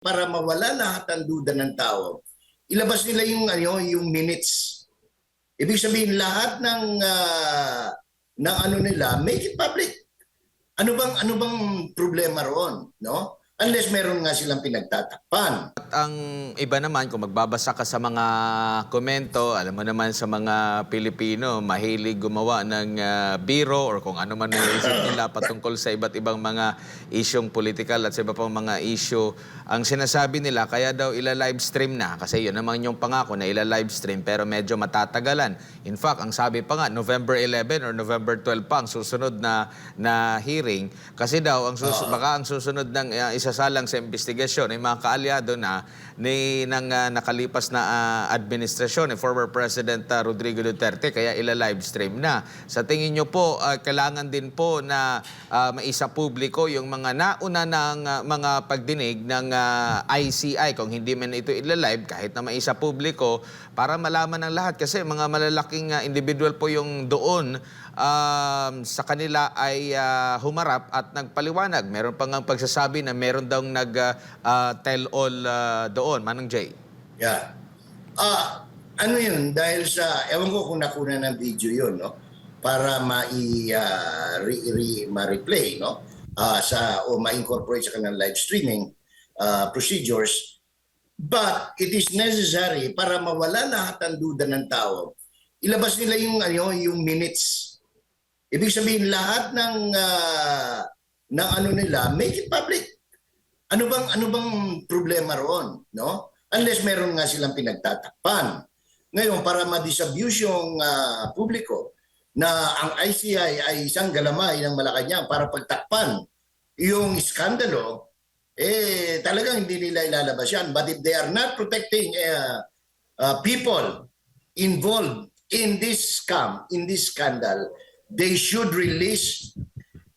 para mawala lahat ng duda ng tao, ilabas nila yung ano, yung minutes. Ibig sabihin lahat ng ah, ng ano nila, make it public. Ano bang ano bang problema roon, no? Unless meron nga silang pinagtatakpan. At ang iba naman, kung magbabasa ka sa mga komento, alam mo naman sa mga Pilipino, mahilig gumawa ng ah, biro or kung ano man naisip nila patungkol sa iba't ibang mga isyong political at sa iba pang mga issue. Ang sinasabi nila, kaya daw ila-live stream na, kasi yun naman yung pangako na ila-live stream, pero medyo matatagalan. In fact, ang sabi pa nga, November 11 or November 12 pa ang susunod na, na hearing. Kasi daw, ang sus- baka ang susunod ng uh, isasalang sa investigasyon ay mga kaalyado na ni ng ah, nakalipas na ah, administrasyon ni former President ah, Rodrigo Duterte kaya ila-live stream na. Sa tingin niyo po ah, kailangan din po na ah, maisa publiko yung mga nauna ng ah, mga pagdinig ng ah, ICI kung hindi man ito ila-live kahit na maisa publiko para malaman ng lahat kasi mga malalaking ah, individual po yung doon um, sa kanila ay ah, humarap at nagpaliwanag. Meron pa nga pagsasabi na meron daw nag ah, ah, tell all ah, doon. Manong Jay. Yeah. Ah, ano yun? Dahil sa, ewan ko kung nakuna ng video yun, no? Para ma-i, ah, re, re, ma-replay, no? Ah, sa, o ma-incorporate sa kanilang live streaming ah, procedures. But it is necessary para mawala lahat ng duda ng tao. Ilabas nila yung, ano, yung minutes. Ibig sabihin, lahat ng, ah, ng ano nila, make it public. Ano bang ano bang problema roon, no? Unless meron nga silang pinagtatakpan. Ngayon para ma-disabuse yung ah, publiko na ang ICI ay isang galamay ng Malacanang para pagtakpan yung iskandalo, eh talagang hindi nila ilalabas yan. But if they are not protecting uh, uh, people involved in this scam, in this scandal, they should release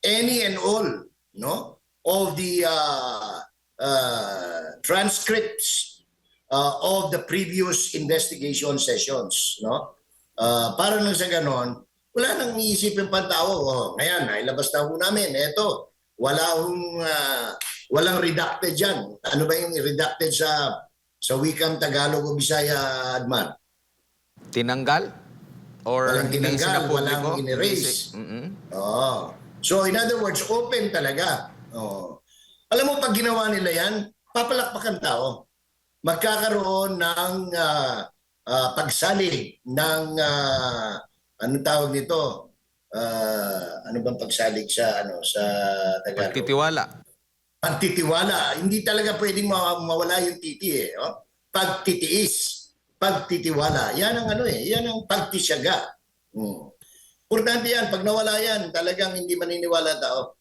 any and all, no, of the uh, uh, transcripts uh, of the previous investigation sessions, no? Uh, para nang sa ganon, wala nang iisipin pa ang tao, oh, ngayon, nailabas na ho namin, eto, wala hong, uh, walang redacted dyan. Ano ba yung redacted sa sa wikang Tagalog o Bisaya, Adman? Tinanggal? Or Walang tinanggal, walang in-erase. Mm-mm. Oo. So in other words, open talaga. Oo. Alam mo, pag ginawa nila yan, papalakpakan tao. Magkakaroon ng ah, ah, pagsalig ng, uh, anong tawag nito? Ah, ano bang pagsalig sa, ano, sa Tagalog? Pagtitiwala. pagtitiwala. Hindi talaga pwedeng ma- mawala yung titi eh. Oh? Pagtitiis. Pagtitiwala. Yan ang ano eh. Yan ang pagtisyaga. Hmm. Importante yan. Pag nawala yan, talagang hindi maniniwala tao.